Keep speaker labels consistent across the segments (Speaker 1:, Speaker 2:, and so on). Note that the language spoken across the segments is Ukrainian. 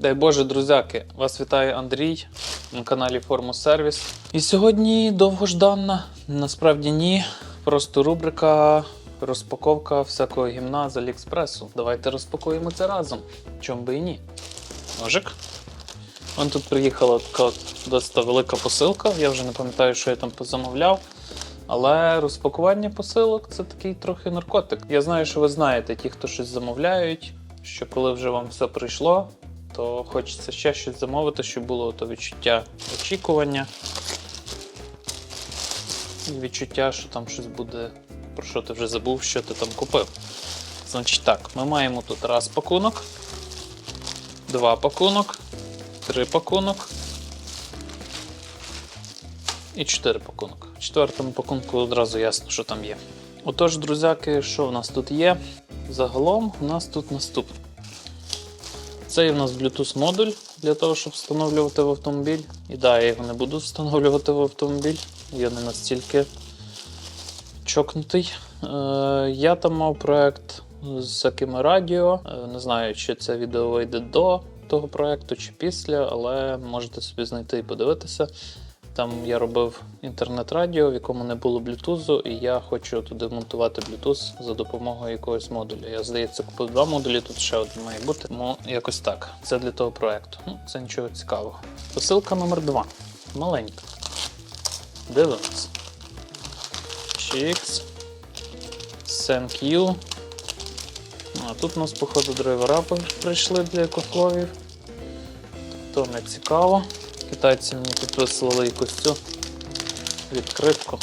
Speaker 1: Дай Боже, друзяки! Вас вітає Андрій на каналі Форму Сервіс. І сьогодні довгожданна, насправді ні. Просто рубрика розпаковка всякого гімна з Аліекспресу. Давайте розпакуємо це разом. Чом би і ні. Ножик. Вон тут приїхала така досить велика посилка. Я вже не пам'ятаю, що я там позамовляв. Але розпакування посилок це такий трохи наркотик. Я знаю, що ви знаєте, ті, хто щось замовляють, що коли вже вам все прийшло, то хочеться ще щось замовити, щоб було то відчуття очікування. І відчуття, що там щось буде, про що ти вже забув, що ти там купив. Значить так, ми маємо тут раз пакунок, два пакунок, три пакунок і чотири пакунок. В четвертому пакунку одразу ясно, що там є. Отож, друзяки, що в нас тут є? Загалом у нас тут наступне. Це у нас Bluetooth модуль для того, щоб встановлювати в автомобіль. І да, я його не буду встановлювати в автомобіль. Я не настільки чокнутий. Е, я там мав проект з всякими радіо. Е, не знаю, чи це відео вийде до того проекту чи після, але можете собі знайти і подивитися. Там я робив інтернет-радіо, в якому не було блютузу, і я хочу туди монтувати блютуз за допомогою якогось модуля. Я, здається, купив два модулі, тут ще один має бути. Тому якось так. Це для того проекту. Ну, це нічого цікавого. Посилка номер 2 Маленька. Дивимось. Чікс. Thank you. А тут у нас, походу, драйвера прийшли для екофловів. То не цікаво. Китайці мені вислали якусь цю відкритку.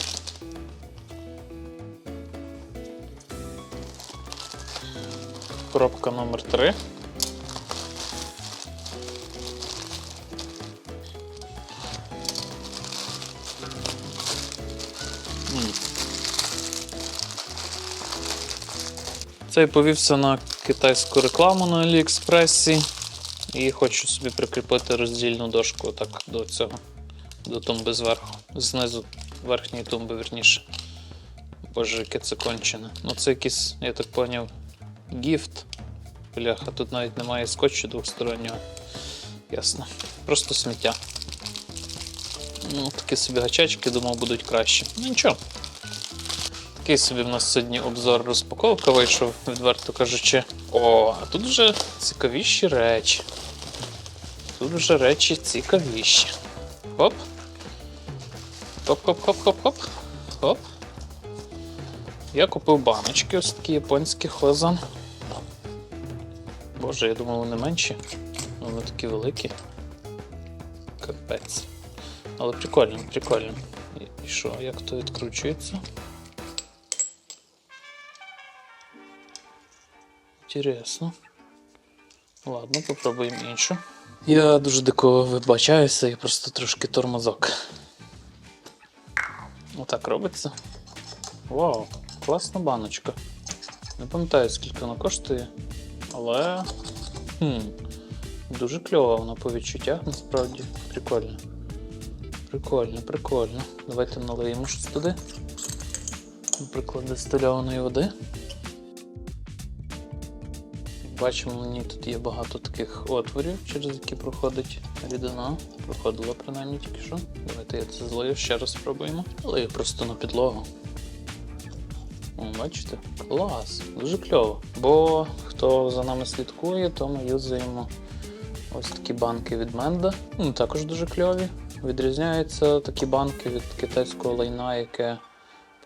Speaker 1: Коробка номер 3. Цей повівся на китайську рекламу на Аліекспресі. І хочу собі прикріпити роздільну дошку так до цього, до тумби зверху. Знизу верхньої тумби, верніше. Боже, яке це кончене. Ну це якийсь, я так поняв, гіфт. Бляха, тут навіть немає скотчу двостороннього. Ясно. Просто сміття. Ну, такі собі гачачки, думав, будуть краще. Ну нічого. Такий собі в нас сьогодні обзор розпаковка вийшов, відверто кажучи. О, а тут вже цікавіші речі. Тут вже речі цікавіші. Хоп. Хоп-хоп-хоп-хоп-хоп. Хоп. Я купив баночки, ось такі японські хозан. Боже, я думав, вони менші. Вони такі великі. Капець. Але прикольно, прикольно. І- що, як то відкручується? Інтересно. Ладно, попробуємо іншу. Я дуже дико вибачаюся і просто трошки тормозок. Отак робиться. Вау, класна баночка. Не пам'ятаю, скільки вона коштує, але. Хм, дуже кльова вона по відчуттях, насправді. Прикольно. Прикольно, прикольно. Давайте налиємо щось туди. Наприклад, дистильованої води. Бачимо, мені тут є багато таких отворів, через які проходить рідина. Проходила принаймні тільки що. Давайте я це злию, ще раз спробуємо. Лию просто на підлогу. О, бачите? Клас, дуже кльово. Бо хто за нами слідкує, то ми юзаємо ось такі банки від Менда. Ну, також дуже кльові. Відрізняються такі банки від китайського лайна, яке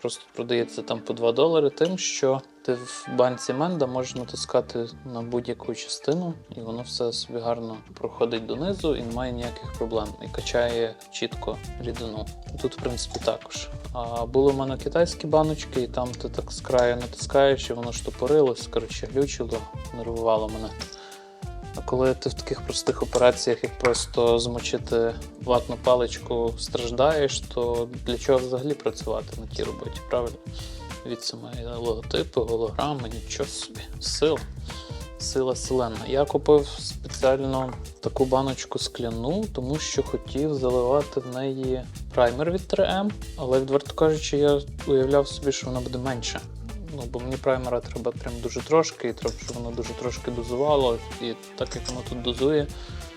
Speaker 1: просто продається там по 2 долари, тим, що ти в банці Менда можеш натискати на будь-яку частину, і воно все собі гарно проходить донизу і немає ніяких проблем. І качає чітко рідину. Тут, в принципі, також. А були в мене китайські баночки, і там ти так з краю натискаєш, і воно штопорилось, коротше, глючило, нервувало мене. А коли ти в таких простих операціях, як просто змочити ватну паличку, страждаєш, то для чого взагалі працювати на тій роботі, правильно? Від самої логотипи, голограми, нічого собі. Сила. Сила селена. Я купив спеціально таку баночку скляну, тому що хотів заливати в неї праймер від 3M, але відверто кажучи, я уявляв собі, що вона буде менша. Ну, бо мені праймера треба прям дуже трошки, і треба, щоб воно дуже трошки дозувало. І так як воно тут дозує,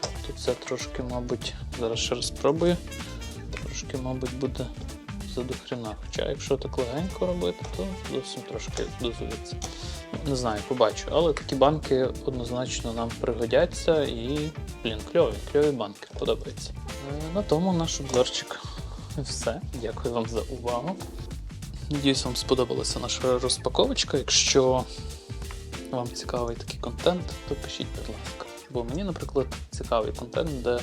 Speaker 1: то це трошки, мабуть, зараз ще раз спробую. Трошки, мабуть, буде задохрена. Хоча якщо так легенько робити, то зовсім трошки дозується. Не знаю, побачу. Але такі банки однозначно нам пригодяться і, блін, кльові, кльові банки, подобається. Е, На тому наш обзорчик. Все. Дякую вам за увагу. Надіюсь, вам сподобалася наша розпаковочка. Якщо вам цікавий такий контент, то пишіть, будь ласка. Бо мені, наприклад, цікавий контент, де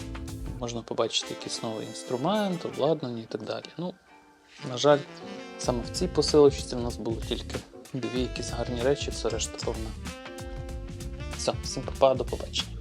Speaker 1: можна побачити якийсь новий інструмент, обладнання і так далі. Ну, на жаль, саме в цій посилочці в нас було тільки дві якісь гарні речі, все решта повна. Все, всім па-па, до побачення.